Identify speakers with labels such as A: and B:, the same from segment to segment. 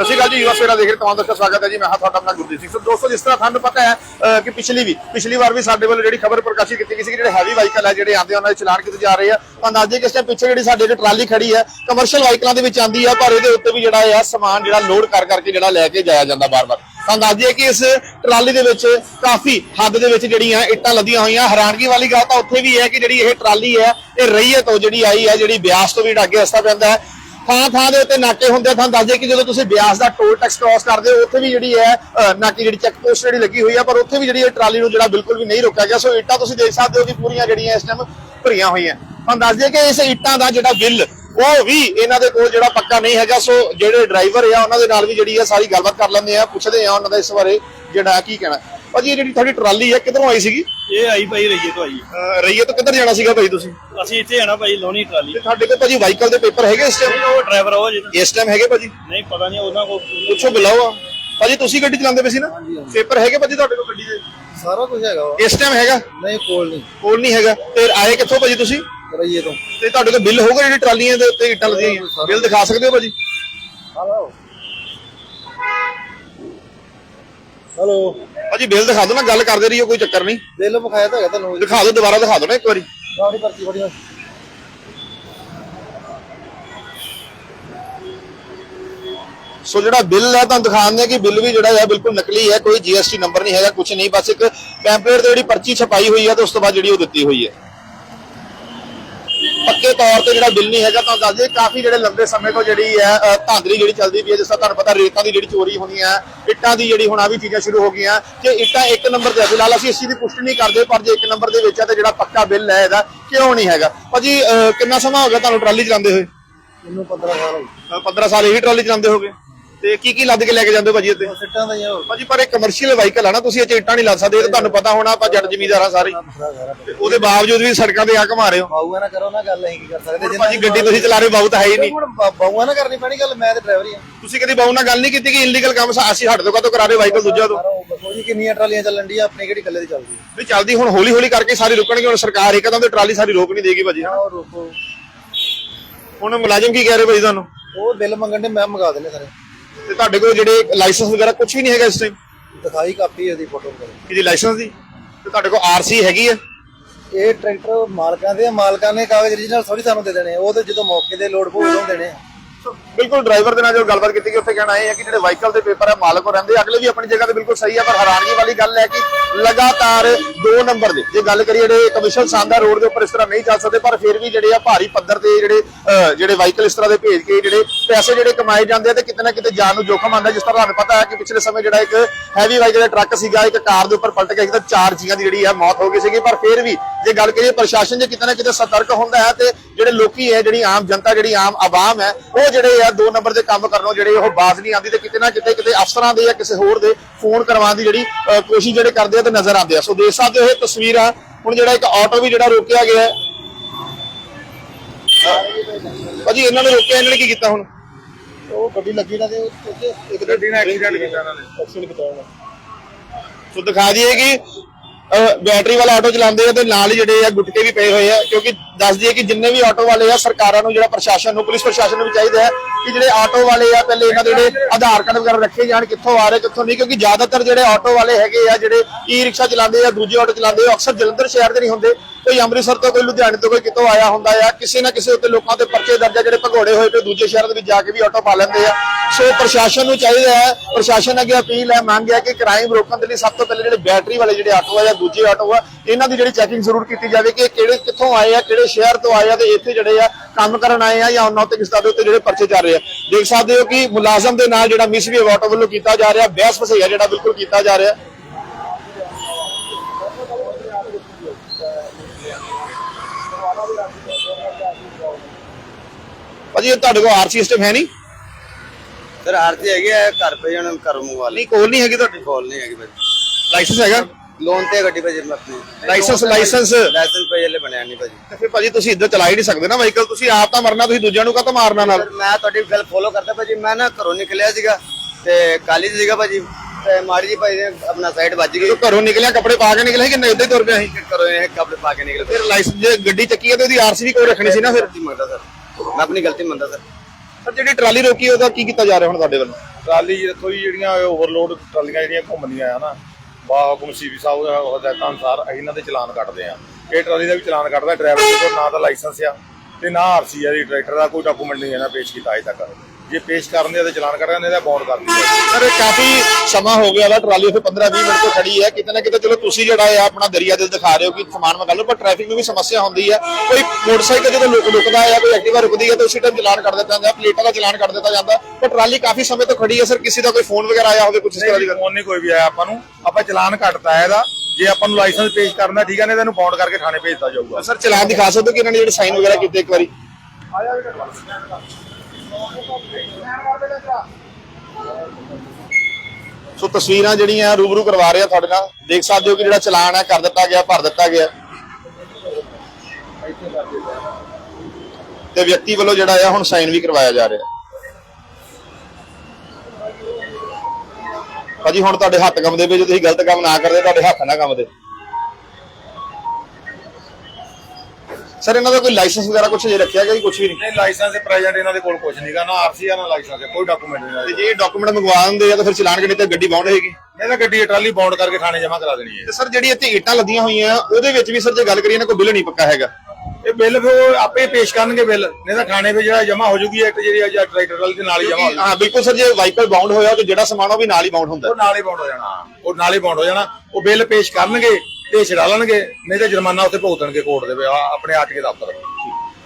A: ਸਤਿ ਸ਼੍ਰੀ ਅਕਾਲ ਜੀ US vera ਦੇਖ ਰਹੇ ਤਮਾਮ ਦਰਸ਼ਕਾਂ ਦਾ ਸਵਾਗਤ ਹੈ ਜੀ। ਮੈਂ ਹਾਂ ਤੁਹਾਡਾ ਆਪਣਾ ਗੁਰਦੀਪ ਸਿੰਘ। ਸੋ ਦੋਸਤੋ, ਜਿਸ ਤਰ੍ਹਾਂ ਤੁਹਾਨੂੰ ਪਤਾ ਹੈ ਕਿ ਪਿਛਲੀ ਵੀ, ਪਿਛਲੀ ਵਾਰ ਵੀ ਸਾਡੇ ਵੱਲੋਂ ਜਿਹੜੀ ਖਬਰ ਪ੍ਰਕਾਸ਼ਿਤ ਕੀਤੀ ਗਈ ਸੀ ਕਿ ਜਿਹੜੇ ਹੈਵੀ ਵਾਹੀਕਲ ਹੈ, ਜਿਹੜੇ ਆਉਂਦੇ ਉਹਨਾਂ ਦੇ ਚਲਾਨ ਕੀਤੇ ਜਾ ਰਹੇ ਆ ਤਾਂ ਅੰਦਾਜ਼ੇ ਕਿਸ ਟਾਈਮ ਪਿੱਛੇ ਜਿਹੜੀ ਸਾਡੇ ਇੱਕ ਟਰਾਲੀ ਖੜੀ ਹੈ ਕਮਰਸ਼ੀਅਲ ਵਾਹੀਕਲਾਂ ਦੇ ਵਿੱਚ ਆਂਦੀ ਆ ਪਰ ਇਹਦੇ ਉੱਤੇ ਵੀ ਜਿਹੜਾ ਹੈ ਸਮਾਨ ਜਿਹੜਾ ਲੋਡ ਕਰ ਕਰਕੇ ਜਿਹੜਾ ਲੈ ਕੇ ਜਾਇਆ ਜਾਂਦਾ ਬਾਰ-ਬਾਰ। ਤਾਂ ਅੰਦਾਜ਼ੇ ਹੈ ਕਿ ਇਸ ਟਰਾਲੀ ਦੇ ਵਿੱਚ ਕਾਫੀ ਹੱਦ ਦੇ ਵਿੱਚ ਜਿਹੜੀਆਂ ਇੱਟਾਂ ਲੱਦੀਆਂ ਹੋਈਆਂ। ਹੈਰਾਨਗੀ ਵਾਲੀ ਗੱਲ ਤਾਂ ਉੱਥੇ ਵੀ ਹੈ ਕਿ ਜਿਹੜੀ ਇਹ ਟਰਾਲੀ ਹੈ, ਇਹ ਰਈਏ ਤੋਂ ਜਿਹੜੀ ਆਈ ਹੈ, ਜਿਹੜੀ ਬਿਆਸ ਤੋਂ ਵੀ ਜਿਹੜਾ ਅੱਗੇ ਰਸਤਾ ਪੈਂਦਾ ਹੈ। ਥਾਂ ਥਾਂ ਦੇ ਉੱਤੇ ਨਾਕੇ ਹੁੰਦੇ ਆ, ਤੁਹਾਨੂੰ ਦੱਸ ਦਈਏ ਕਿ ਜਦੋਂ ਤੁਸੀਂ ਬਿਆਸ ਦਾ ਟੋਲ ਟੈਕਸ ਕ੍ਰਾਸ ਕਰਦੇ ਹੋ ਉੱਥੇ ਵੀ ਜਿਹੜੀ ਹੈ ਅਹ, ਨਾਕੇ ਜਿਹੜੀ ਚੈੱਕ ਪੋਸਟ ਜਿਹੜੀ ਲੱਗੀ ਹੋਈ ਹੈ ਪਰ ਉੱਥੇ ਵੀ ਜਿਹੜੀ ਇਹ ਟਰਾਲੀ ਨੂੰ ਜਿਹੜਾ ਬਿਲਕੁਲ ਵੀ ਨਹੀਂ ਰੋਕਿਆ ਗਿਆ। ਸੋ ਇੱਟਾਂ ਤੁਸੀਂ ਦੇਖ ਸਕਦੇ ਹੋ ਕਿ ਪੂਰੀਆਂ ਜਿਹੜੀਆਂ ਇਸ ਟਾਈਮ ਭਰੀਆਂ ਹੋਈਆਂ। ਤੁਹਾਨੂੰ ਦੱਸ ਦਈਏ ਕਿ ਇਸ ਇੱਟਾਂ ਦਾ ਜਿਹੜਾ ਬਿੱਲ ਉਹ ਵੀ ਇਹਨਾਂ ਦੇ ਕੋਲ ਜਿਹੜਾ ਪੱਕਾ ਨਹੀਂ ਹੈਗਾ। ਸੋ ਜਿਹੜੇ ਡਰਾਈਵਰ ਆ ਉਹਨਾਂ ਦੇ ਨਾਲ ਵੀ ਜਿਹੜੀ ਹੈ ਸਾਰੀ ਗੱਲਬਾਤ ਕਰ ਲੈਂਦੇ ਆ ਪੁੱਛਦੇ ਆ ਉਹਨਾਂ ਦਾ ਇਸ ਬਾਰੇ ਜਿਹੜਾ ਕੀ ਕਹਿਣਾ। ਭਾਜੀ ਇਹ ਜਿਹੜੀ ਤੁਹਾਡੀ ਟਰਾਲੀ ਹੈ ਕਿੱਧਰੋਂ ਆਈ ਸੀਗੀ?
B: ਇਹ ਆਈ ਭਾਈ ਰਈਏ ਤੋਂ ਆਈ।
A: ਅਹ, ਰਈਏ ਤੋਂ ਕਿੱਧਰ ਜਾਣਾ ਸੀਗਾ ਭਾਈ ਤੁਸੀਂ?
B: ਅਸੀਂ ਇੱਥੇ ਆਣਾ ਭਾਈ ਲੋਨੀ ਟਰਾਲੀ।
A: ਤੇ ਤੁਹਾਡੇ ਕੋਲ ਭਾਜੀ ਵਾਹੀਕਲ ਦੇ ਪੇਪਰ ਹੈਗੇ ਇਸ ਟਾਈਮ
B: ਉਹ ਡਰਾਈਵਰ ਉਹ ਜੀ
A: ਇਸ ਟਾਈਮ ਹੈਗੇ ਭਾਜੀ?
B: ਨਹੀਂ ਪਤਾ ਨਹੀਂ ਉਹਨਾਂ ਕੋ
A: ਪੁੱਛੋ ਬੁਲਾਓ ਆ। ਭਾਜੀ ਤੁਸੀਂ ਗੱਡੀ ਚਲਾਉਂਦੇ ਪਏ ਸੀ ਨਾ? ਪੇਪਰ ਹੈਗੇ ਭਾਜੀ ਤੁਹਾਡੇ ਕੋਲ ਗੱਡੀ ਦੇ?
C: ਸਾਰਾ ਕੁਝ ਹੈਗਾ ਵਾ।
A: ਇਸ ਟਾਈਮ ਹੈਗਾ?
C: ਨਹੀਂ ਕੋਲ ਨਹੀਂ।
A: ਕੋਲ ਨਹੀਂ ਹੈਗਾ। ਤੇ ਆਏ ਕਿੱਥੋਂ ਭਾਜੀ ਤੁਸੀਂ?
C: ਰਈਏ ਤੋਂ।
A: ਤੇ ਤੁਹਾਡੇ ਕੋਲ ਬਿੱਲ ਹੋਊਗਾ ਜਿਹੜੀ ਟਰਾਲੀਆਂ ਦੇ ਉੱਤੇ ਇੱਟਾਂ ਲੱਗੀਆਂ ਹੋਈਆਂ? ਬਿੱਲ ਦਿਖਾ ਸਕਦੇ ਹੋ ਭਾਜੀ?
C: ਹਲੋ।
A: ਭਾਜੀ ਬਿੱਲ ਦਿਖਾ ਦਿਓ ਨਾ ਗੱਲ ਕਰਦੇ ਰਹੀਓ ਕੋਈ ਚੱਕਰ ਨਹੀਂ।
C: ਬਿੱਲ ਵਿਖਾਇਆ ਤਾਂ ਹੈਗਾ ਤੁਹਾਨੂੰ।
A: ਦਿਖਾ ਦਿਓ ਦੁਬਾਰਾ ਦਿਖਾ ਦਿਓ ਨਾ ਇੱਕ ਵਾਰੀ।
C: ਗਾੜੀ ਪਰਚੀ ਫੜੀ ਹੋਈ।
A: ਸੋ ਜਿਹੜਾ ਬਿੱਲ ਹੈ ਤੁਹਾਨੂੰ ਦਿਖਾਉਂਦੇ ਆ ਕਿ ਬਿੱਲ ਵੀ ਜਿਹੜਾ ਹੈ ਬਿਲਕੁਲ ਨਕਲੀ ਹੈ ਕੋਈ ਜੀਐਸਟੀ ਨੰਬਰ ਨਹੀਂ ਹੈਗਾ ਕੁਝ ਨਹੀਂ ਬਸ ਇੱਕ ਪੈਂਪਲੇਟ ਤੇ ਜਿਹੜੀ ਪਰਚੀ ਛਪਾਈ ਹੋਈ ਹੈ ਤੇ ਉਸ ਤੋਂ ਬਾਅਦ ਜਿਹੜੀ ਉਹ ਦਿੱਤੀ ਹੋਈ ਹੈ। ਪੱਕੇ ਤੌਰ ਤੇ ਜਿਹੜਾ ਬਿੱਲ ਨਹੀਂ ਹੈਗਾ ਤਾਂ ਦੱਸਦੇ ਕਾਫੀ ਜਿਹੜੇ ਲੰਬੇ ਸਮੇਂ ਤੋਂ ਜਿਹੜੀ ਹੈ ਧਾਂਦਲੀ ਜਿਹੜੀ ਚੱਲਦੀ ਪਈ ਹੈ ਜਿਸ ਤਰ੍ਹਾਂ ਤੁਹਾਨੂੰ ਪਤਾ ਰੇਤਾਂ ਦੀ ਜਿਹੜੀ ਚੋਰੀ ਹੋਣੀ ਹੈ ਇੱਟਾਂ ਦੀ ਜਿਹੜੀ ਹੁਣ ਆ ਵੀ ਚੀਜ਼ਾਂ ਸ਼ੁਰੂ ਹੋ ਗਈਆਂ ਕਿ ਇੱਟਾਂ ਇੱਕ ਨੰਬਰ ਤੇ। ਫਿਲਹਾਲ ਅਸੀਂ ਇਸ ਚੀਜ਼ ਦੀ ਪੁਸ਼ਟੀ ਨਹੀਂ ਕਰਦੇ ਪਰ ਜੇ ਇੱਕ ਨੰਬਰ ਦੇ ਵਿੱਚ ਹੈ ਤੇ ਜਿਹੜਾ ਪੱਕਾ ਬਿੱਲ ਹੈ ਇਹਦਾ ਕਿਉਂ ਨਹੀਂ ਹੈਗਾ? ਭਾਜੀ ਕਿੰਨਾ ਸਮਾਂ ਹੋ ਗਿਆ ਤੁਹਾਨੂੰ ਟਰਾਲੀ ਚਲਾਉਂਦੇ ਹੋਏ?
C: ਮੈਨੂੰ 15 ਸਾਲ ਹੋ ਗਏ।
A: ਅ, 15 ਸਾਲ ਇਹੀ ਟਰਾਲੀ ਚਲਾਉਂਦੇ ਹੋਗੇ? ਤੇ ਕੀ ਕੀ ਲੱਦ ਕੇ ਲੈ ਕੇ ਜਾਂਦੇ ਹੋ ਭਾਜੀ ਇੱਥੇ?
C: ਸਿੱਟਾਂ ਦਾ ਹੀ ਆ ਹੋਰ।
A: ਭਾਜੀ ਪਰ ਇਹ ਕਮਰਸ਼ੀਅਲ ਵਾਹੀਕਲ ਆ ਨਾ ਤੁਸੀਂ ਇਹ 'ਚ ਇੱਟਾਂ ਨਹੀਂ ਲਾ ਸਕਦੇ ਇਹ ਤਾਂ ਤੁਹਾਨੂੰ ਪਤਾ ਹੋਣਾ ਆਪਾਂ ਜੱਟ ਜ਼ਮੀਂਦਾਰ ਆ ਸਾਰੇ। ਤੇ ਉਹਦੇ ਬਾਵਜੂਦ ਵੀ ਸੜਕਾਂ ਤੇ ਆ ਘਮਾ ਰਹੇ ਹੋ।
C: ਬਾਊਆ ਨਾ ਕਰੋ ਨਾ ਗੱਲ ਅਸੀਂ ਕੀ ਕਰ ਸਕਦੇ?
A: ਭਾਜੀ ਗੱਡੀ ਤੁਸੀਂ ਚਲਾ ਰਹੇ ਬਾਊ ਤਾਂ ਹੈ ਹੀ ਨਹੀਂ।
C: ਹੁਣ ਬਾਊਆ ਨਾ ਕਰਨੀ ਪੈਣੀ ਗੱਲ ਮੈਂ ਤੇ ਡਰਾਈਵਰ ਹੀ ਆ।
A: ਤੁਸੀਂ ਕਦੀ ਬਾਊ ਨਾਲ ਗੱਲ ਨਹੀਂ ਕੀਤੀ ਕਿ ਇਲੀਗਲ ਕੰਮ ਅਸੀਂ ਸਾਡੇ ਤੋਂ ਕਾਹਤੋਂ ਕਰਾ ਰਹੇ ਵਾਹੀਕਲ ਦੂਜਾ ਤੋਂ?
C: ਸਾਰਾ ਉਹ ਦੱਸੋ ਜੀ ਕਿੰਨੀਆਂ ਟਰਾਲੀਆਂ ਚੱਲਣ ਡੀਆਂ ਆਪਣੀ ਕਿਹੜੀ ਕੱਲੇ ਦੀ ਚੱਲਦੀ
A: ਵੀ ਚੱਲਦੀ ਹੁਣ ਹੌਲੀ ਹੌਲੀ ਕਰਕੇ ਸਾਰੀ ਰੁਕਣਗੇ ਹੁਣ ਸਰਕਾਰ ਇੱਕਦਮ ਤੇ ਟਰਾਲੀ ਸਾਰੀ ਰੋਕ ਨਹੀਂ ਦੇਗੀ ਭਾਜੀ
C: ਰੋਕੋ।
A: ਹੁਣ ਮੁਲਾਜ਼ਮ ਕੀ ਕਹਿ ਰਹੇ ਭਾਜੀ ਤੁਹਾਨੂੰ?
C: ਉਹ ਬਿੱਲ ਮੰਗਣ ਦੇ ਮੈਂ ਮੰਗਾ ਦਿੰਨੇ ਸਾਰੇ।
A: ਤੇ ਤੁਹਾਡੇ ਕੋਲ ਜਿਹੜੇ ਲਾਇਸੈਂਸ ਵਗੈਰਾ ਕੁਝ ਵੀ ਨਹੀਂ ਹੈਗਾ ਇਸ ਟਾਈਮ
C: ਦਿਖਾਈ ਕਾਪੀ ਉਹਦੀ ਫੋਟੋ ਵਗੈਰਾ
A: ਇਹਦੀ ਲਾਇਸੈਂਸ ਦੀ ਤੇ ਤੁਹਾਡੇ ਕੋਲ ਆਰਸੀ ਹੈਗੀ ਹੈ
C: ਇਹ ਟਰੈਕਟਰ ਮਾਲਕਾਂ ਦੇ ਆ, ਮਾਲਕਾਂ ਨੇ ਕਾਗਜ਼ origignal ਥੋੜੀ ਸਾਨੂੰ ਦੇ ਦੇਣੇ ਆ। ਉਹ ਤੇ ਜਦੋਂ ਮੌਕੇ ਤੇ ਲੋਡ ਪਊ ਉਦੋਂ ਦੇਣੇ ਆ।
A: ਬਿਲਕੁਲ ਡਰਾਈਵਰ ਦੇ ਨਾਲ ਜੋ ਗੱਲਬਾਤ ਕੀਤੀ ਗਈ, ਉੱਥੇ ਕਹਿਣਾ ਇਹ ਹੈ ਕਿ ਜਿਹੜੇ ਵਾਹੀਕਲ ਦੇ ਪੇਪਰ ਹੈ ਮਾਲਕ ਕੋ ਰਹਿੰਦੇ ਅਗਲੇ ਵੀ ਆਪਣੀ ਜਗ੍ਹਾ ਤੇ ਬਿਲਕੁਲ ਸਹੀ ਹੈ ਪਰ ਹੈਰਾਨਗੀ ਵਾਲੀ ਗੱਲ ਹੈ ਕਿ ਲਗਾਤਾਰ 2 ਨੰਬਰ ਦੇ, ਜੇ ਗੱਲ ਕਰੀਏ ਜਿਹੜੇ ਕਮਿਸ਼ਨ ਸਾਂਦਾ ਰੋਡ ਦੇ ਉੱਪਰ ਇਸ ਤਰ੍ਹਾਂ ਨਹੀਂ ਚੱਲ ਸਕਦੇ, ਪਰ ਫਿਰ ਵੀ ਜਿਹੜੇ ਆ ਭਾਰੀ ਪੱਧਰ ਤੇ ਜਿਹੜੇ ਜਿਹੜੇ ਵਾਹੀਕਲ ਇਸ ਤਰ੍ਹਾਂ ਦੇ ਭੇਜ ਕੇ ਜਿਹੜੇ ਪੈਸੇ ਜਿਹੜੇ ਕਮਾਏ ਜਾਂਦੇ ਆ ਤੇ ਕਿਤੇ ਨਾ ਕਿਤੇ ਜਾਨ ਨੂੰ ਜੋਖਮ ਆਉਂਦਾ, ਜਿਸ ਤਰ੍ਹਾਂ ਤੁਹਾਨੂੰ ਪਤਾ ਹੈ ਕਿ ਪਿਛਲੇ ਸਮੇਂ ਜਿਹੜਾ ਇੱਕ ਹੈਵੀ ਵਾਹੀਕਲ ਦਾ ਟਰੱਕ ਸੀਗਾ, ਇੱਕ ਕਾਰ ਦੇ ਉੱਪਰ ਪਲਟ ਗਿਆ ਸੀ ਤਾਂ ਚਾਰ ਜੀਆਂ ਦੀ ਜਿਹੜੀ ਹੈ ਮੌਤ ਹੋ ਗਈ ਸੀਗੀ, ਪਰ ਫਿਰ ਵੀ ਜੇ ਗੱਲ ਕਰੀਏ ਪ੍ਰਸ਼ਾਸਨ ਜੇ ਕਿਤੇ ਨਾ ਕਿਤੇ ਸਤਰਕ ਹੁੰਦਾ ਹੈ ਤੇ ਜਿਹੜੇ ਲੋਕੀ ਹੈ, ਜਿਹੜੀ ਆਮ ਜਨਤਾ, ਜਿਹੜੀ ਆਮ ਆਵਾਮ ਹੈ, ਉਹ ਜਿਹੜੇ ਆ ਦੋ ਨੰਬਰ ਦੇ ਕੰਮ ਕਰਨੋਂ ਜਿਹੜੇ ਉਹ ਬਾਜ਼ ਨਹੀਂ ਆਉਂਦੀ ਤੇ ਕਿਤੇ ਨਾ ਕਿਤੇ ਕਿਤੇ ਅਫਸਰਾਂ ਦੇ ਜਾਂ ਕਿਸੇ ਹੋਰ ਦੇ ਫੋਨ ਕਰਵਾਉਣ ਦੀ ਜਿਹੜੀ ਕੋਸ਼ਿਸ਼ ਜਿਹੜੇ ਕਰਦੇ ਆ ਤੇ ਨਜ਼ਰ ਆਉਂਦੇ ਆ। ਸੋ ਦੇਖ ਸਕਦੇ ਹੋ ਇਹ ਤਸਵੀਰਾਂ ਹੁਣ ਜਿਹੜਾ ਇੱਕ ਆਟੋ ਵੀ ਜਿਹੜਾ ਰੋਕਿਆ ਗਿਆ ਹੈ। ਭਾਜੀ ਇਹਨਾਂ ਨੇ ਰੋਕਿਆ ਇਹਨਾਂ ਨੇ ਕੀ ਕੀਤਾ ਹੁਣ?
C: ਉਹ ਗੱਡੀ ਲੱਗੀ ਨਾ ਤੇ
A: ਇੱਕ ਗੱਡੀ ਨਾਲ ਐਕਸੀਡੈਂਟ ਕੀਤਾ ਇਹਨਾਂ ਨੇ।
C: ਐਕਸੀਡੈਂਟ ਕੀਤਾ ਉਹਨਾਂ
A: ਸੋ ਦਿਖਾ ਦਈਏ ਕਿ ਬੈਟਰੀ ਵਾਲਾ ਆਟੋ ਚਲਾਉਂਦੇ ਆ ਤੇ ਨਾਲ ਹੀ ਜਿਹੜੇ ਆ ਗੁਟਕੇ ਵੀ ਪਏ ਹੋਏ ਆ, ਕਿਉਂਕਿ ਦੱਸ ਦਈਏ ਕਿ ਜਿੰਨੇ ਵੀ ਆਟੋ ਵਾਲੇ ਆ, ਸਰਕਾਰਾਂ ਨੂੰ ਜਿਹੜਾ ਪ੍ਰਸ਼ਾਸਨ ਨੂੰ, ਪੁਲਿਸ ਪ੍ਰਸ਼ਾਸਨ ਨੂੰ ਵੀ ਚਾਹੀਦਾ ਹੈ ਕਿ ਜਿਹੜੇ ਆਟੋ ਵਾਲੇ ਆ, ਪਹਿਲੇ ਇਹਨਾਂ ਦੇ ਜਿਹੜੇ ਆਧਾਰ ਕਾਰਡ ਵਗੈਰਾ ਰੱਖੇ ਜਾਣ, ਕਿੱਥੋਂ ਆ ਰਹੇ, ਕਿੱਥੋਂ ਨਹੀਂ, ਕਿਉਂਕਿ ਜ਼ਿਆਦਾਤਰ ਜਿਹੜੇ ਆਟੋ ਵਾਲੇ ਹੈਗੇ ਆ, ਜਿਹੜੇ ਈ ਰਿਕਸ਼ਾ ਚਲਾਉਂਦੇ ਆ, ਦੂਜੇ ਆਟੋ ਚਲਾਉਂਦੇ ਆ ਅਕਸਰ ਜਲੰਧਰ ਸ਼ਹਿਰ ਦੇ ਨਹੀਂ ਹੁੰਦੇ। ਕੋਈ ਅੰਮ੍ਰਿਤਸਰ ਤੋਂ, ਕੋਈ ਲੁਧਿਆਣੇ ਤੋਂ ਕੋਈ ਕਿਤੋਂ ਆਇਆ ਹੁੰਦਾ ਆ, ਕਿਸੇ ਨਾ ਕਿਸੇ ਉੱਤੇ ਲੋਕਾਂ ਦੇ ਪਰਚੇ ਦਰਜ ਆ, ਜਿਹੜੇ ਭਗੌੜੇ ਹੋਏ ਤੇ ਦੂਜੇ ਸ਼ਹਿਰ ਦੇ ਵਿੱਚ ਜਾ ਕੇ ਵੀ ਆਟੋ ਪਾ ਲੈਂਦੇ ਆ। ਸੋ ਪ੍ਰਸ਼ਾਸਨ ਨੂੰ ਚਾਹੀਦਾ ਹੈ, ਪ੍ਰਸ਼ਾਸਨ ਅੱਗੇ ਅਪੀਲ ਹੈ, ਮੰਗ ਹੈ ਕਿ ਕ੍ਰਾਈਮ ਰੋਕਣ ਦੇ ਲਈ ਸਭ ਤੋਂ ਪਹਿਲੇ ਜਿਹੜੇ ਬੈਟਰੀ ਵਾਲੇ ਜਿਹੜੇ ਆਟੋ ਆ ਦੂਜੇ ਆਟੋ ਆ ਇਹਨਾਂ ਦੀ ਜਿਹੜੀ ਚੈਕਿੰਗ ਜ਼ਰੂਰ ਕੀਤੀ ਜਾਵੇ ਕਿ ਇਹ ਕਿਹੜੇ ਕਿੱਥੋਂ ਆਏ ਆ ਕਿਹੜੇ ਸ਼ਹਿਰ ਤੋਂ ਆਏ ਆ ਤੇ ਇੱਥੇ ਜਿਹੜੇ ਆ ਕੰਮ ਕਰਨ ਆਏ ਆ ਜਾਂ ਉਹਨਾਂ ਉੱਤੇ ਕਿਸ ਤਰ੍ਹਾਂ ਦੇ ਉੱਤੇ ਜਿਹੜੇ ਪਰਚੇ ਚੱਲ ਰਹੇ ਆ। ਦੇਖ ਸਕਦੇ ਹੋ ਕਿ ਮੁਲਾਜ਼ਮ ਦੇ ਨਾਲ ਜਿਹੜਾ ਮਿਸਬੀਹੇਵ ਆਟੋ ਵੱਲੋਂ ਕੀਤਾ ਜਾ ਰਿਹਾ ਬਹਿਸ ਫਸਈਆ ਜਿਹੜਾ ਬਿਲਕੁਲ ਕੀਤਾ ਜਾ ਰਿਹਾ। ਭਾਜੀ ਇਹ ਤੁਹਾਡੇ ਕੋਲ ਆਰਸੀ ਸਿਸਟਮ ਹੈ ਨਹੀਂ?
D: ਸਰ ਆਰਤੀ ਹੈਗੀ ਆ ਘਰ ਪੇ ਜਣ ਘਰ ਮੰਗਵਾ ਲਈ।
A: ਨਹੀਂ ਕੋਲ ਨਹੀਂ ਹੈਗੀ ਤੁਹਾਡੀ?
D: ਕਾਲ ਨਹੀਂ ਹੈਗੀ ਭਾਜੀ।
A: ਲਾਇਸੈਂਸ ਹੈਗਾ?
D: ਲੋਨ ਤੇ ਗੱਡੀ ਭਾਜੀ ਮੈਂ ਆਪਣੀ
A: ਲਾਇਸੈਂਸ ਲਾਇਸੈਂਸ
D: ਲਾਇਸੈਂਸ ਪੇ ਜਲੇ ਬਣਿਆ ਨਹੀਂ ਭਾਜੀ।
A: ਤੇ ਫਿਰ ਭਾਜੀ ਤੁਸੀਂ ਇੱਧਰ ਚਲਾ ਹੀ ਨਹੀਂ ਸਕਦੇ ਨਾ ਵਾਹੀਕਲ ਤੁਸੀਂ ਆਪ ਤਾਂ ਮਰਨਾ ਤੁਸੀਂ ਦੂਜਿਆਂ ਨੂੰ ਕਾਹਤੋਂ ਮਾਰਨਾ ਨਾਲ?
D: ਮੈਂ ਤੁਹਾਡੀ ਗੱਲ ਫੋਲੋ ਕਰਦਾ ਭਾਜੀ ਮੈਂ ਨਾ ਘਰੋਂ ਨਿਕਲਿਆ ਸੀਗਾ ਤੇ ਕਾਲੀ ਸੀਗਾ ਭਾਜੀ। ਤੇ ਮਾੜੀ ਜੀ ਭਾਜੀ ਨੇ ਆਪਣਾ ਸਾਈਡ ਵੱਜ ਗਈ।
A: ਜਦੋਂ ਘਰੋਂ ਨਿਕਲਿਆ ਕੱਪੜੇ ਪਾ ਕੇ ਨਿਕਲਿਆ ਕਿ ਨਹੀਂ ਹੀ ਤੁਰ ਪਿਆ ਸੀ?
D: ਘਰੋਂ ਇਹ ਕੱਪੜੇ ਪਾ ਕੇ ਨਿਕਲ
A: ਫਿਰ ਲਾਇਸੈਂਸ ਜੇ ਗੱਡੀ ਚੱਕੀ ਹੈ ਤੇ ਉਹਦੀ ਆਰਸੀ ਵੀ ਕੋਈ ਰੱਖਣੀ ਸੀ ਨਾ ਫਿਰ?
D: ਗਲਤੀ ਮੰਨਦਾ ਸਰ। ਮੈਂ ਆਪਣੀ ਗਲਤੀ ਮੰਨਦਾ ਸਰ।
A: ਸਰ ਜਿਹੜੀ ਟਰਾਲੀ ਰੋਕੀ ਉਹਦਾ ਕੀ ਕੀਤਾ ਜਾ ਰਿਹਾ ਹੁਣ ਤੁਹਾਡੇ ਵੱਲੋਂ?
E: ਟਰਾਲੀ ਦੇਖੋ ਜੀ ਜਿਹੜੀਆਂ ਓਵਰਲੋਡ ਟਰਾਲੀਆਂ ਜਿਹੜੀਆਂ ਘੁੰਮਦੀਆਂ ਆ ਨਾ ਬਾ ਹੁਕਮ ਸੀਵੀ ਸਾਹਿਬ ਦਾ ਹਦਾਇਤਾਂ ਅਨੁਸਾਰ ਅਸੀਂ ਇਹਨਾਂ ਦੇ ਚਲਾਨ ਕੱਟਦੇ ਆ ਇਹ ਟਰਾਲੀ ਦਾ ਵੀ ਚਲਾਨ ਕੱਟਦਾ ਡਰਾਈਵਰ ਦੇ ਕੋਲ ਨਾ ਤਾਂ ਲਾਇਸੈਂਸ ਆ ਤੇ ਨਾ ਆਰਸੀ ਆ ਜੀ ਟਰੈਕਟਰ ਦਾ ਕੋਈ ਡਾਕੂਮੈਂਟ ਨਹੀਂ ਇਹਨਾਂ ਪੇਸ਼ ਕੀਤਾ ਅਜੇ ਤੱਕ। ਜੇ ਪੇਸ਼ ਕਰਨ ਦੇ ਤਾਂ ਚਲਾਨ ਕੱਟਦੇ ਨੇ ਤਾਂ ਬੌਂਡ ਕਰ ਦਿੰਦੇ
A: ਸਰ ਇਹ ਕਾਫੀ ਸਮਾਂ ਹੋ ਗਿਆ ਵਾ ਟਰਾਲੀ ਉੱਥੇ 15 20 ਮਿੰਟ ਤੋਂ ਖੜੀ ਹੈ। ਕਿਤੇ ਨਾ ਕਿਤੇ ਚਲੋ ਤੁਸੀਂ ਜਿਹੜਾ ਹੈ ਆਪਣਾ ਦਰਿਆ ਦਿਲ ਦਿਖਾ ਰਹੇ ਹੋ ਕਿ ਸਮਾਨ ਮੰਗਾ ਲਓ ਪਰ ਟ੍ਰੈਫਿਕ ਨੂੰ ਵੀ ਸਮੱਸਿਆ ਹੁੰਦੀ ਹੈ। ਕੋਈ ਮੋਟਰਸਾਈਕਲ ਜਦੋਂ ਲੁਕ ਲੁਕਦਾ ਹੈ ਕੋਈ ਐਕਟਿਵਾ ਰੁਕਦੀ ਹੈ ਤਾਂ ਉਸੇ ਟਾਈਮ ਚਲਾਨ ਕਰ ਦਿੱਤਾ ਜਾਂਦਾ ਪਲੇਟਾਂ ਦਾ ਚਲਾਨ ਕਰ ਦਿੱਤਾ ਜਾਂਦਾ। ਪਰ ਟਰਾਲੀ ਕਾਫੀ ਸਮੇਂ ਤੋਂ ਖੜੀ ਹੈ। ਸਰ ਕਿਸੇ ਦਾ ਕੋਈ ਫੋਨ ਵਗੈਰਾ ਆਇਆ ਹੋਵੇ ਕੁਝ ਇਸ ਤਰ੍ਹਾਂ ਦੀ ਗੱਲ?
E: ਫੋਨ ਨਹੀਂ ਕੋਈ ਵੀ ਆਇਆ ਆਪਾਂ ਨੂੰ। ਆਪਾਂ ਚਲਾਨ ਕੱਟਤਾ ਹੈ ਇਹਦਾ। ਜੇ ਆਪਾਂ ਨੂੰ ਲਾਇਸੈਂਸ ਪੇਸ਼ ਕਰਨਾ ਠੀਕ ਹੈ ਨਹੀਂ ਤਾਂ ਇਹਨੂੰ ਬੌਂਡ ਕਰਕੇ ਥਾਣੇ ਭੇਜਤਾ ਜਾਊਗਾ।
A: ਸਰ ਚਲਾਨ ਦਿਖਾ ਸਕਦੇ ਹੋ ਕਿ ਇਹਨਾਂ ਨੇ ਜਿਹੜੇ ਸਾਈਨ ਵਗੈਰਾ ਕੀਤੇ ਇੱਕ ਵਾਰੀ? ਸੋ ਤਸਵੀਰਾਂ ਜਿਹੜੀਆਂ ਰੂਬਰੂ ਕਰਵਾ ਰਿਹਾ ਤੁਹਾਡੇ ਨਾਲ, ਦੇਖ ਸਕਦੇ ਹੋ ਕਿ ਜਿਹੜਾ ਚਲਾਨ ਹੈ, ਕਰ ਦਿੱਤਾ ਗਿਆ, ਭਰ ਦਿੱਤਾ ਗਿਆ। ਤੇ ਵਿਅਕਤੀ ਵੱਲੋਂ ਜਿਹੜਾ ਆ, ਹੁਣ ਸਾਈਨ ਵੀ ਕਰਵਾਇਆ ਜਾ ਰਿਹਾ। ਭਾਜੀ, ਹੁਣ ਤੁਹਾਡੇ ਹੱਥ ਕੰਮਦੇ ਪਏ ਜੇ ਤੁਸੀਂ ਗਲਤ ਕੰਮ ਨਾ ਕਰਦੇ, ਤੁਹਾਡੇ ਹੱਥ ਨਾ ਕੰਮਦੇ ਸਰ ਇਹਨਾਂ ਦਾ ਕੋਈ ਲਾਇਸੈਂਸ ਵਗੈਰਾ ਕੁਝ ਜੇ ਰੱਖਿਆ ਗਿਆ ਕੁਝ ਵੀ ਨਹੀਂ?
E: ਨਹੀਂ ਲਾਇਸੈਂਸ ਪ੍ਰੈਜ਼ੈਂਟ ਇਹਨਾਂ ਦੇ ਕੋਲ ਕੁਝ ਨਹੀਂਗਾ ਨਾ ਆਰਸੀ ਆ ਨਾ ਲਾਇਸੈਂਸ ਕੋਈ ਡਾਕੂਮੈਂਟ ਨਹੀਂ
A: ਤੇ ਜੇ ਇਹ ਡਾਕੂਮੈਂਟ ਮੰਗਵਾ ਦਿੰਦੇ ਆ ਤਾਂ ਫਿਰ ਚਲਾਨ ਕਿੰਨੇ ਤੇ ਗੱਡੀ ਬਾਉਂਡ ਹੋਏਗੀ?
E: ਨਹੀਂ ਤਾਂ ਗੱਡੀ ਟਰਾਲੀ ਬੌਂਡ ਕਰਕੇ ਥਾਣੇ ਜਮ੍ਹਾਂ ਕਰਾ ਦੇਣੀ ਹੈ।
A: ਤੇ ਸਰ ਜਿਹੜੀ ਇੱਥੇ ਇੱਟਾਂ ਲੱਦੀਆਂ ਹੋਈਆਂ ਉਹਦੇ ਵਿੱਚ ਵੀ ਸਰ ਜੇ ਗੱਲ ਕਰੀਏ ਨਾ ਕੋਈ ਬਿੱਲ ਨਹੀਂ ਪੱਕਾ ਹੈਗਾ।
E: ਇਹ ਬਿੱਲ ਫਿਰ ਉਹ ਆਪੇ ਪੇਸ਼ ਕਰਨਗੇ ਬਿੱਲ। ਨਹੀਂ ਤਾਂ ਥਾਣੇ 'ਤੇ ਜਿਹੜਾ ਜਮ੍ਹਾਂ ਹੋ ਜੂਗੀ ਇੱਕ ਜਿਹੜੀ ਆ ਟਰੈਕਟਰ ਵਾਲੀ ਦੇ ਨਾਲ ਹੀ ਜਮ੍ਹਾਂ ਹੋ
A: ਹਾਂ ਬਿਲਕੁਲ ਸਰ ਜੇ ਵਾਹੀਕਲ ਬਾਉਂਡ ਹੋਇਆ ਤਾਂ ਜਿਹੜਾ ਸਮਾਨ ਉਹ ਵੀ ਨਾਲ ਹੀ ਬਾਉਂਡ ਹੁੰਦਾ।
E: ਉਹ ਨਾਲ ਹੀ ਬੌਂਡ ਹੋ ਜਾਣਾ ਉਹ ਨਾਲ ਹੀ ਬੌਂਡ ਹੋ ਜਾਣਾ। ਉਹ ਬਿੱਲ ਪੇਸ਼ ਕਰਨਗੇ ਤੇ ਛਡਾ ਲੈਣਗੇ ਨਹੀਂ ਤਾਂ ਜੁਰਮਾਨਾ ਉੱਥੇ ਭੁਗਤਣਗੇ ਕੋਰਟ ਦੇ ਵਿੱਚ ਆ- ਆਪਣੇ ਆਟਕੇ ਦਫ਼ਤਰ।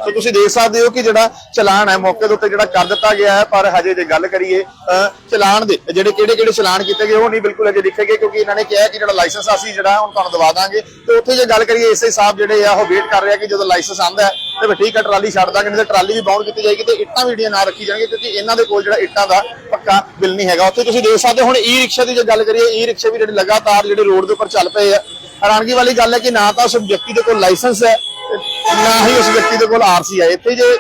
A: ਸੋ ਤੁਸੀਂ ਦੇਖ ਸਕਦੇ ਹੋ ਕਿ ਜਿਹੜਾ ਚਲਾਨ ਹੈ ਮੌਕੇ ਦੇ ਉੱਤੇ ਜਿਹੜਾ ਕਰ ਦਿੱਤਾ ਗਿਆ ਹੈ ਪਰ ਹਜੇ ਜੇ ਗੱਲ ਕਰੀਏ ਅਹ, ਚਲਾਨ ਦੇ ਜਿਹੜੇ ਕਿਹੜੇ ਕਿਹੜੇ ਚਲਾਨ ਕੀਤੇ ਗਏ ਉਹ ਨਹੀਂ ਬਿਲਕੁਲ ਅਜੇ ਦਿਖੇਗੇ ਕਿਉਂਕਿ ਇਹਨਾਂ ਨੇ ਕਿਹਾ ਕਿ ਜਿਹੜਾ ਲਾਇਸੈਂਸ ਅਸੀਂ ਜਿਹੜਾ ਹੁਣ ਤੁਹਾਨੂੰ ਦਵਾ ਦਾਂਗੇ। ਤੇ ਉੱਥੇ ਜੇ ਗੱਲ ਕਰੀਏ ਇਸੇ ਸਾਹਿਬ ਜਿਹੜੇ ਆ ਉਹ ਵੇਟ ਕਰ ਰਿਹਾ ਕਿ ਜਦੋਂ ਲਾਇਸੈਂਸ ਆਂਦਾ ਤੇ ਫਿਰ ਠੀਕ ਹੈ ਟਰਾਲੀ ਛੱਡ ਦਾਂਗੇ ਨਹੀਂ ਤੇ ਟਰਾਲੀ ਵੀ ਬਾਉਂਡ ਕੀਤੀ ਜਾਏਗੀ ਤੇ ਇੱਟਾਂ ਵੀ ਵੀਡੀਆਂ ਨਾ ਰੱਖੀ ਜਾਣਗੀਆਂ ਕਿਉਂਕਿ ਇਹਨਾਂ ਦੇ ਕੋਲ ਜਿਹੜਾ ਇੱਟਾਂ ਦਾ ਪੱਕਾ ਬਿੱਲ ਨਹੀਂ ਹੈਗਾ। ਉੱਥੇ ਤੁਸੀਂ ਦੇਖ ਸਕਦੇ ਹੋ ਹੁਣ ਈ ਰਿਕਸ਼ਾ ਦੀ ਜੇ ਗੱਲ ਕਰੀਏ ਈ ਰਿਕਸ਼ਾ ਵੀ ਜਿਹੜੇ ਲਗਾਤਾਰ ਜਿਹੜੇ ਰੋਡ ਦੇ ਉੱਪਰ ਚੱਲ ਪਏ ਆ। ਹੈਰਾਨਗੀ ਵਾਲੀ ਗੱਲ ਹੈ ਕਿ ਨਾ ਤਾਂ ਉਸ ਵਿਅਕਤੀ ਦੇ ਕੋਲ ਲਾਇਸੈਂਸ ਹੈ ਨਾ ਹੀ ਉਸ ਵਿਅਕਤੀ ਦੇ ਕੋਲ ਆਰਸੀ ਹੈ ਇੱਥੇ ਜੇ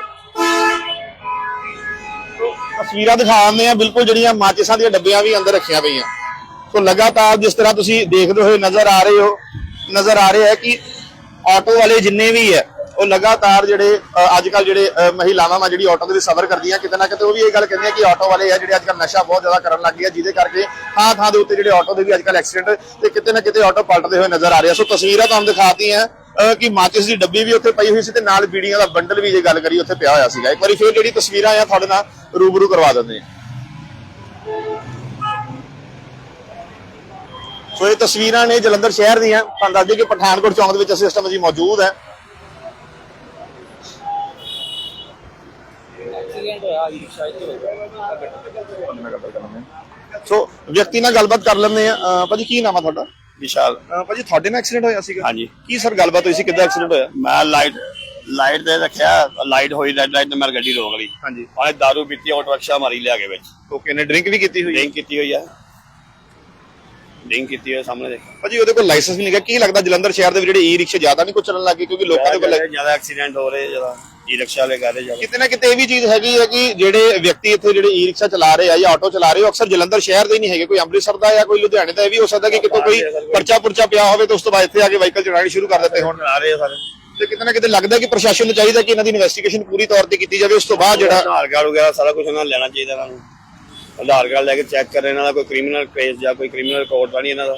A: ਤਸਵੀਰਾਂ ਦਿਖਾਉਂਦੇ ਆ ਬਿਲਕੁਲ ਜਿਹੜੀਆਂ ਮਾਚਿਸਾਂ ਦੀਆਂ ਡੱਬੀਆਂ ਵੀ ਅੰਦਰ ਰੱਖੀਆਂ ਪਈਆਂ। ਸੋ ਲਗਾਤਾਰ ਜਿਸ ਤਰ੍ਹਾਂ ਤੁਸੀਂ ਦੇਖਦੇ ਹੋਏ ਨਜ਼ਰ ਆ ਰਹੇ ਹੋ ਨਜ਼ਰ ਆ ਰਿਹਾ ਹੈ ਕਿ ਆਟੋ ਵਾਲੇ ਜਿੰਨੇ ਵੀ ਹੈ ਉਹ ਲਗਾਤਾਰ ਜਿਹੜੇ ਅੱਜ ਕੱਲ ਜਿਹੜੇ ਅ, ਮਹਿਲਾਵਾਂ ਵਾ ਜਿਹੜੀ ਆਟੋ ਦੇ ਵਿੱਚ ਸਫ਼ਰ ਕਰਦੀਆਂ ਕਿਤੇ ਨਾ ਕਿਤੇ ਉਹ ਵੀ ਇਹ ਗੱਲ ਕਹਿੰਦੀਆਂ ਕਿ ਆਟੋ ਵਾਲੇ ਆ ਜਿਹੜੇ ਅੱਜ ਕੱਲ ਨਸ਼ਾ ਬਹੁਤ ਜ਼ਿਆਦਾ ਕਰਨ ਲੱਗ ਗਏ ਆ ਜਿਹਦੇ ਕਰਕੇ ਥਾਂ ਥਾਂ ਦੇ ਉੱਤੇ ਜਿਹੜੇ ਆਟੋ ਦੇ ਵੀ ਅੱਜ ਕੱਲ ਐਕਸੀਡੈਂਟ ਤੇ ਕਿਤੇ ਨਾ ਕਿਤੇ ਆਟੋ ਪਲਟਦੇ ਹੋਏ ਨਜ਼ਰ ਆ ਰਹੇ ਆ। ਸੋ ਤਸਵੀਰਾਂ ਤੁਹਾਨੂੰ ਦਿਖਾਤੀਆਂ। ਅ, ਕਿ ਮਾਚਿਸ ਦੀ ਡੱਬੀ ਵੀ ਉੱਥੇ ਪਈ ਹੋਈ ਸੀ ਤੇ ਨਾਲ ਬੀੜੀਆਂ ਦਾ ਬੰਡਲ ਵੀ ਜੇ ਗੱਲ ਕਰੀ ਉੱਥੇ ਪਿਆ ਹੋਇਆ ਸੀਗਾ। ਇੱਕ ਵਾਰੀ ਫੇਰ ਜਿਹੜੀ ਤਸਵੀਰਾਂ ਆ ਤੁਹਾਡੇ ਨਾਲ ਰੂਬਰੂ ਕਰਵਾ ਦਿੰਦੇ ਆ ਸੋ ਇਹ ਤਸਵੀਰਾਂ ਨੇ ਜਲੰਧਰ ਸ਼ਹਿਰ ਦੀਆਂ। ਤੁਹਾਨੂੰ ਦੱਸ ਦਈਏ ਕਿ ਪਠਾਨਕੋਟ ਚੌਂਕ ਦੇ ਵਿੱਚ ਇਸ ਸਿਸਟਮ ਜੀ ਮੌਜੂਦ ਹੈ। ਸੋ ਵਿਅਕਤੀ ਨਾਲ ਗੱਲਬਾਤ ਕਰ ਲੈਂਦੇ ਆ ਭਾਜੀ ਕੀ ਨਾਮ ਆ ਤੁਹਾਡਾ?
B: ਵਿਸ਼ਾਲ।
A: ਅਹ ਭਾਜੀ ਤੁਹਾਡੇ ਨਾਲ ਐਕਸੀਡੈਂਟ ਹੋਇਆ ਸੀਗਾ?
B: ਹਾਂਜੀ।
A: ਕੀ ਸਰ ਗੱਲਬਾਤ ਹੋਈ ਸੀ? ਕਿੱਦਾਂ ਐਕਸੀਡੈਂਟ ਹੋਇਆ?
B: ਮੈਂ ਲਾਈਟ ਲਾਈਟ ਤੇ ਰੱਖਿਆ ਲਾਈਟ ਹੋਈ ਰੈਡ ਲਾਈਟ ਤੇ ਮੈਂ ਗੱਡੀ ਰੋਕ ਲਈ।
A: ਹਾਂਜੀ।
B: ਉਹਨੇ ਦਾਰੂ ਪੀਤੀ ਆਟੋ ਰਿਕਸ਼ਾ ਮਾਰੀ ਲਿਆ ਕੇ ਵਿੱਚ।
A: ਓਕੇ ਨੇ ਡਰਿੰਕ ਵੀ ਕੀਤੀ ਹੋਈ ਹੈ?
B: ਡਰਿੰਕ ਕੀਤੀ ਹੋਈ ਆ ਡਰਿੰਕ ਕੀਤੀ ਹੋਈ ਆ, ਸਾਹਮਣੇ ਦੇਖ।
A: ਭਾਜੀ ਉਹਦੇ ਕੋਲ ਲਾਇਸੈਂਸ ਵੀ ਨਹੀਂ ਹੈਗਾ ਕੀ ਲੱਗਦਾ ਜਲੰਧਰ ਸ਼ਹਿਰ ਦੇ ਵਿੱਚ ਜਿਹੜੇ ਈ ਰਿਕਸ਼ੇ ਜ਼ਿਆਦਾ ਨਹੀਂ ਕੁ ਚੱਲਣ ਲੱਗੇ ਕਿਉਂਕਿ ਲੋਕਾਂ ਦੇ ਕੋਲ
B: ਜ਼ਿਆਦਾ ਐਕਸੀਡੈਂਟ ਹੋ ਰਹੇ ਜ਼ਿਆਦਾ। ਈ ਰਿਕਸ਼ਾ ਵਾਲੇ ਕਰ ਰਹੇ ਜ਼ਿਆਦਾ
A: ਕਿਤੇ ਨਾ ਕਿਤੇ ਇਹ ਵੀ ਚੀਜ਼ ਹੈਗੀ ਹੈ ਕਿ ਜਿਹੜੇ ਵਿਅਕਤੀ ਇੱਥੇ ਜਿਹੜੇ ਈ ਰਿਕਸ਼ਾ ਚਲਾ ਰਹੇ ਆ ਜਾਂ ਆਟੋ ਚਲਾ ਰਹੇ ਹੋ ਅਕਸਰ ਜਲੰਧਰ ਸ਼ਹਿਰ ਦੇ ਹੀ ਨਹੀਂ ਹੈਗੇ ਕੋਈ ਅੰਮ੍ਰਿਤਸਰ ਦਾ ਜਾਂ ਕੋਈ ਲੁਧਿਆਣੇ ਦਾ ਇਹ ਵੀ ਹੋ ਸਕਦਾ ਕਿ ਕਿਤੋਂ ਕੋਈ ਪਰਚਾ ਪੁਰਚਾ ਪਿਆ ਹੋਵੇ ਤੇ ਉਸ ਤੋਂ ਬਾਅਦ ਇੱਥੇ ਆ ਕੇ ਵਾਹੀਕਲ ਚਲਾਉਣੀ ਸ਼ੁਰੂ ਕਰ ਦਿੱਤੇ ਹੋਣ।
B: ਆ ਰਹੇ ਆ ਸਾਰੇ।
A: ਤੇ ਕਿਤੇ ਨਾ ਕਿਤੇ ਲੱਗਦਾ ਕਿ ਪ੍ਰਸ਼ਾਸਨ ਨੂੰ ਚਾਹੀਦਾ ਕਿ ਇਹਨਾਂ ਦੀ ਇਨਵੈਸਟੀਗੇਸ਼ਨ ਪੂਰੀ ਤੌਰ ਤੇ ਕੀਤੀ ਜਾਵੇ ਉਸ ਤੋਂ ਬਾਅਦ ਜਿਹੜਾ
B: ਆਧਾਰ ਕਾਰਡ ਵਗੈਰਾ ਸਾਰਾ ਕੁਝ ਉਹਨਾਂ ਲੈਣਾ ਚਾਹੀਦਾ ਇਹਨਾਂ ਨੂੰ। ਆਧਾਰ ਕਾਰਡ ਲੈ ਕੇ ਚੈੱਕ ਕਰ ਇਹਨਾਂ ਦਾ ਕੋਈ ਕ੍ਰਿਮੀਨਲ ਕੇਸ ਜਾਂ ਕੋਈ ਕ੍ਰਿਮੀਨਲ ਰਿਕਾਰਡ ਤਾਂ ਨਹੀਂ ਇਹਨਾਂ ਦਾ।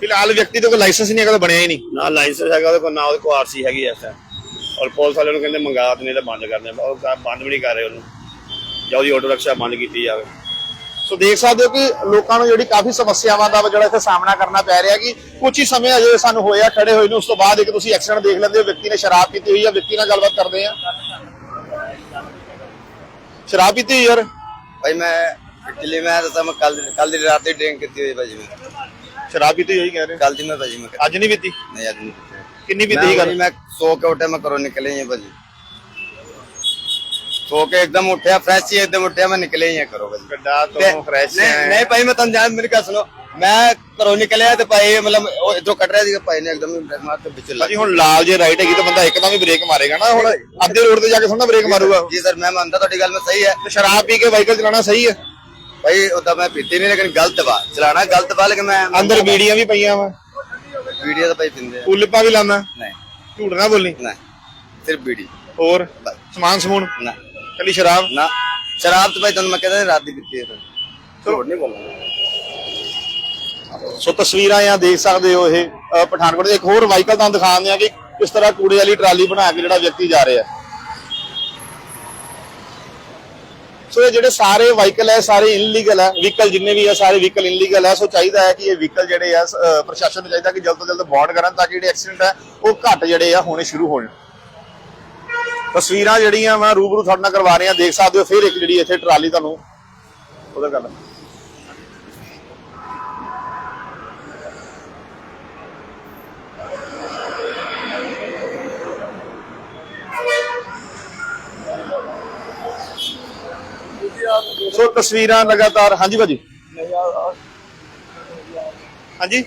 A: ਫਿਲਹਾਲ ਵਿਅਕਤੀ ਦੇ ਕੋਲ ਲਾਇਸੈਂਸ ਨਹੀਂ ਹੈਗਾ ਤਾਂ ਬਣਿਆ ਹੀ ਨਹੀਂ।
B: ਨਾ ਲਾਇਸੈਂਸ ਹੈਗਾ ਉਹਦੇ ਕੋਲ ਨਾ ਉਹਦੇ ਕੋਲ ਆਰਸੀ ਹੈਗੀ ਐ ਸਰ ਔਰ ਪੁਲਿਸ ਵਾਲਿਆਂ ਨੂੰ ਕਹਿੰਦੇ ਮੰਗਾ ਦਨੇ ਤਾਂ ਬੰਦ ਕਰਨੇ। ਉਹ ਕ- ਬੰਦ ਵੀ ਨਹੀਂ ਕਰ ਰਹੇ ਉਹਨੂੰ। ਜਾਂ ਉਹਦੀ ਆਟੋ ਰਿਕਸ਼ਾ ਬੰਦ ਕੀਤੀ ਜਾਵੇ।
A: ਸੋ ਦੇਖ ਸਕਦੇ ਹੋ ਕਿ ਲੋਕਾਂ ਨੂੰ ਜਿਹੜੀ ਕਾਫੀ ਸਮੱਸਿਆਵਾਂ ਦਾ ਜਿਹੜਾ ਇੱਥੇ ਸਾਹਮਣਾ ਕਰਨਾ ਪੈ ਰਿਹਾ ਕਿ ਕੁਝ ਹੀ ਸਮੇਂ ਅਜੇ ਸਾਨੂੰ ਹੋਇਆ ਖੜੇ ਹੋਏ ਨੂੰ। ਉਸ ਤੋਂ ਬਾਅਦ ਇੱਕ ਤੁਸੀਂ ਐਕਸੀਡੈਂਟ ਦੇਖ ਲੈਂਦੇ ਹੋ ਵਿਅਕਤੀ ਨੇ ਸ਼ਰਾਬ ਪੀਤੀ ਹੋਈ ਹੈ ਵਿਅਕਤੀ ਨਾਲ ਗੱਲਬਾਤ ਕਰਦੇ ਆ ਸ਼ਰਾਬ ਪੀਤੀ ਹੋਈ ਯਾਰ?
D: ਭਾਈ ਮੈਂ ਇਟਲੀ ਮੈਂ ਦੱਸਾਂ ਮੈਂ ਕੱਲ ਕੱਲ ਦੀ ਰਾਤ ਦੀ ਡਰਿੰਕ ਕੀਤੀ ਹੋਈ ਭਾਜੀ ਮੈਂ
A: ਸ਼ਰਾਬ ਪੀਤੀ ਹੋਈ ਕਹਿ ਰਹੇ
D: ਕੱਲ ਦੀ ਮੈਂ ਭਾਜੀ ਮੈਂ
A: ਅੱਜ ਨਹੀਂ ਪੀਤੀ?
D: ਨਹੀਂ ਅੱਜ ਨਹੀਂ ਕੀਤੀ।
A: ਕਿੰਨੀ
D: मैं
A: ਪੀਤੀ ਗੱਲ
D: भाजी, मैं सो के उठे मैं करो निकले ही हैं भाजी सो के एकदम उठे फ्रेश ही एकदम उठे मैं निकले ही हैं करो भाजी
A: ਗੱਡਾ
D: नहीं नहीं नहीं भाई मैं तुम जान मेरी क्या सुनो मैं घरों निकले तो भाई मतलब वो इधरों कट रहा था भाई ने एकदम ही ब्रेक मार के पीछे लग
A: ਭਾਜੀ ਹੁਣ ਲਾਲ ਜੇ ਰਾਈਟ ਹੈਗੀ ਤਾਂ ਬੰਦਾ ਇੱਕਦਮ ਹੀ ਬ੍ਰੇਕ ਮਾਰੇਗਾ ਨਾ ਹੁਣ ਅੱਧੇ ਰੋਡ ਤੇ ਜਾ ਕੇ ਥੋੜਾ ਬ੍ਰੇਕ ਮਾਰੂਗਾ
D: जी सर मैं मानता थोड़ी गल में सही है
A: ਤੇ ਸ਼ਰਾਬ ਪੀ ਕੇ ਵਾਹੀਕਲ ਚਲਾਉਣਾ ਸਹੀ ਹੈ
D: भाई उदा मैं पीती नहीं लेकिन गलत बा चलाना गलत बा लेकिन मैं
A: ਅੰਦਰ ਬੀੜੀਆਂ ਵੀ ਪਈਆਂ ਵਾ
D: ਵੀਡੀਓ ਤਾਂ ਭਾਈ ਪਿੰਦੇ
A: ਆ। ਉੱਲ ਪਾ ਵੀ ਲਾਣਾ
D: ਨਹੀਂ।
A: ਝੂਠ ਨਾ ਬੋਲੀ।
D: ਨਹੀਂ। ਸਿਰਫ ਵੀਡੀਓ।
A: ਹੋਰ? ਸਮਾਨ ਸਮੂਨ?
D: ਨਾ।
A: ਕੱਲੀ ਸ਼ਰਾਬ?
D: ਨਾ। ਸ਼ਰਾਬ ਤਾਂ ਭਾਈ ਤੁਹਾਨੂੰ ਮੈਂ ਕਹਿੰਦਾ ਰਾਤ ਦੀ ਪੀਤੀ ਹੈ
B: ਝੂਠ ਨਹੀਂ ਬੋਲਣਾ।
A: ਸੋ ਤਸਵੀਰਾਂ ਆ ਦੇਖ ਸਕਦੇ ਹੋ ਇਹ ਪਠਾਨਕੋਟ ਦੇ ਇੱਕ ਹੋਰ ਵਾਈਕਲ ਤੁਹਾਨੂੰ ਦਿਖਾਉਂਦੇ ਆ ਕਿ ਕਿਸ ਤਰ੍ਹਾਂ ਕੂੜੇ ਵਾਲੀ ਟਰਾਲੀ ਬਣਾ ਕੇ ਜਿਹੜਾ ਵਿਅਕਤੀ ਜਾ ਰਿਹਾ ਹੈ। ਸੋ ਇਹ ਜਿਹੜੇ ਸਾਰੇ ਵਾਹੀਕਲ ਹੈ, ਸਾਰੇ ਇਨਲੀਗਲ ਹੈ ਵਹੀਕਲ ਜਿੰਨੇ ਵੀ ਹੈ ਸਾਰੇ ਵਹੀਕਲ ਇਨਲੀਗਲ ਹੈ। ਸੋ ਚਾਹੀਦਾ ਹੈ ਕਿ ਇਹ ਵਹੀਕਲ ਜਿਹੜੇ ਆ ਪ੍ਰਸ਼ਾਸਨ ਨੂੰ ਚਾਹੀਦਾ ਕਿ ਜਲਦ ਤੋਂ ਜਲਦ ਬੌਂਡ ਕਰਨ ਤਾਂ ਕਿ ਜਿਹੜੇ ਐਕਸੀਡੈਂਟ ਹੈ, ਉਹ ਘੱਟ ਜਿਹੜੇ ਆ, ਹੋਣੇ ਸ਼ੁਰੂ ਹੋਣ। ਤਸਵੀਰਾਂ ਜਿਹੜੀਆਂ ਮੈਂ ਰੂਬਰੂ ਤੁਹਾਡੇ ਨਾਲ ਕਰਵਾ ਰਿਹਾ ਦੇਖ ਸਕਦੇ ਹੋ, ਫਿਰ ਇੱਕ ਜਿਹੜੀ ਇੱਥੇ ਟਰਾਲੀ ਤੁਹਾਨੂੰ, ਉਹਦਾ ਗੱਲ ਤਸਵੀਰਾਂ ਲਗਾਤਾਰ। ਹਾਂਜੀ ਭਾਜੀ। ਹਾਂਜੀ।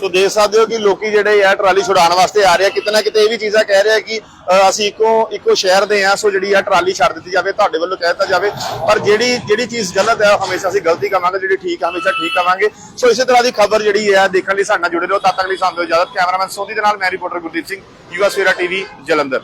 A: ਸੋ ਦੇਖ ਸਕਦੇ ਹੋ ਕਿ ਲੋਕੀ ਜਿਹੜੇ ਆ ਟਰਾਲੀ ਛੁਡਾਉਣ ਵਾਸਤੇ ਆ ਰਹੇ ਆ। ਕਿਤੇ ਨਾ ਕਿਤੇ ਇਹ ਵੀ ਚੀਜ਼ਾਂ ਕਹਿ ਰਹੇ ਆ ਕਿ ਅਸੀਂ ਇੱਕੋ ਇੱਕੋ ਸ਼ਹਿਰ ਦੇ ਆ, ਸੋ ਜਿਹੜੀ ਆ ਟਰਾਲੀ ਛੱਡ ਦਿੱਤੀ ਜਾਵੇ, ਤੁਹਾਡੇ ਵੱਲੋਂ ਕਹਿ ਦਿੱਤਾ ਜਾਵੇ। ਪਰ ਜਿਹੜੀ ਜਿਹੜੀ ਚੀਜ਼ ਗਲਤ ਹੈ ਉਹ ਹਮੇਸ਼ਾ ਅਸੀਂ ਗਲਤੀ ਕਵਾਂਗੇ ਜਿਹੜੀ ਠੀਕ ਹੈ ਹਮੇਸ਼ਾ ਠੀਕ ਕਵਾਂਗੇ ਸੋ ਇਸੇ ਤਰ੍ਹਾਂ ਦੀ ਖਬਰ ਜਿਹੜੀ ਹੈ ਦੇਖਣ ਲਈ ਸਾਡੇ ਨਾਲ ਜੁੜੇ ਰਹੋ। ਤਦ ਤੱਕ ਲਈ ਸਾਨੂੰ ਇਜਾਜ਼ਤ। ਕੈਮਰਾਮੈਨ ਸੋਦੀ ਦੇ ਨਾਲ, ਮੈਂ ਰਿਪੋਰਟਰ ਗੁਰਦੀਪ ਸਿੰਘ ਯੂਐਸ ਵੇਰਾ ਟੀਵੀ, ਜਲੰਧਰ।